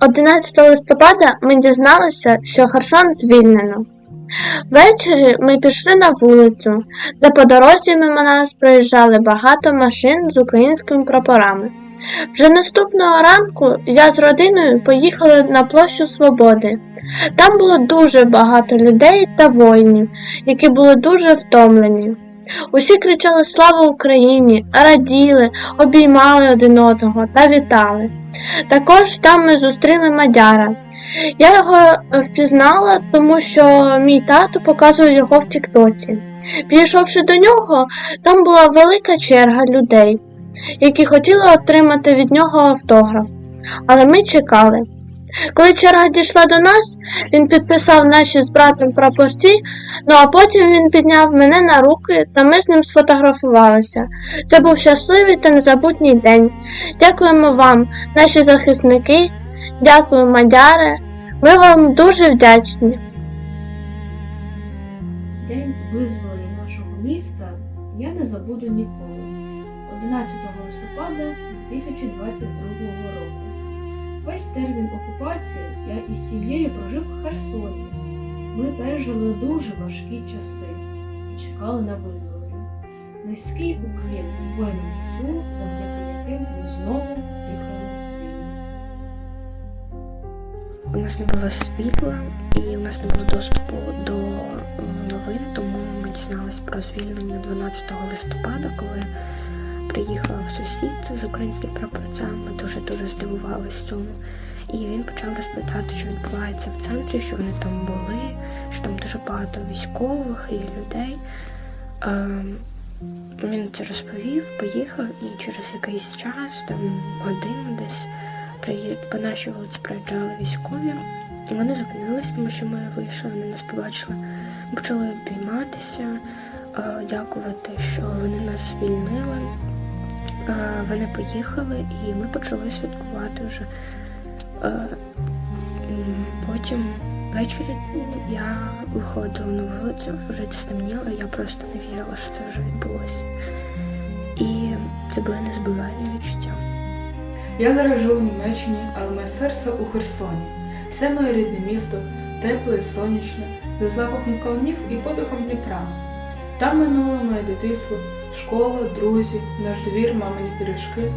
11 листопада ми дізналися, що Херсон звільнено. Ввечері ми пішли на вулицю, де по дорозі мимо нас проїжджали багато машин з українськими прапорами. Вже наступного ранку я з родиною поїхали на площу Свободи. Там було дуже багато людей та воїнів, які були дуже втомлені. Усі кричали Слава Україні, раділи, обіймали один одного та вітали. Також там ми зустріли Мадяра. Я його впізнала, тому що мій тато показував його в Тіктоці. Підійшовши до нього, там була велика черга людей, які хотіли отримати від нього автограф. Але ми чекали. Коли черга дійшла до нас, він підписав наші з братом прапорці, ну а потім він підняв мене на руки та ми з ним сфотографувалися. Це був щасливий та незабутній день. Дякуємо вам, наші захисники, дякую, Мадяре. Ми вам дуже вдячні. День визволення нашого міста я не забуду ніколи. 11 листопада 2022 року. Весь термін окупації я із сім'єю прожив в Херсоні. Ми пережили дуже важкі часи і чекали на визволення. Низький уклін воїнам ЗСУ, завдяки яким ми знову дихали вільно. У нас не було світла і у нас не було доступу до новин, тому ми дізналися про звільнення 12 листопада, коли приїхав сусід з українським прапорцем. Ми дуже дуже здивувалися цьому. І він почав розповідати, що відбувається в центрі, що вони там були, що там дуже багато військових і людей. Ем, Він це розповів, поїхав, і через якийсь час, там годину десь, по нашій вулиці проїжджали військові. І вони зупинилися, тому що ми вийшли, вони нас побачили. Почали обійматися, е, дякувати, що вони нас звільнили. Вони поїхали і ми почали святкувати вже. Е, Потім ввечері я виходила на вулицю, вже стемніло, я просто не вірила, що це вже відбулося. І це були незабивальні відчуття. Я зараз живу в Німеччині, але моє серце у Херсоні. Все моє рідне місто, тепле і сонячне, за запахом кавунів і подихом Дніпра. Там минуло моє дитинство, школа, друзі, наш двір, мамині пиріжки.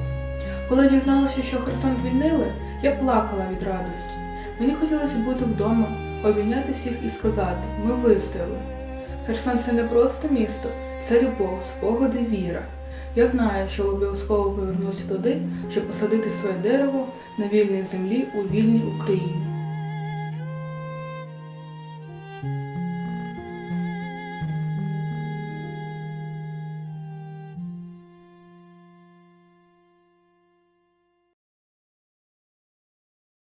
Коли дізналася, що Херсон звільнили, я плакала від радості. Мені хотілося бути вдома, обійняти всіх і сказати ми вистояли. Херсон це не просто місто, це любов, спогади, віра. Я знаю, що обов'язково повернуся туди, щоб посадити своє дерево на вільній землі у вільній Україні.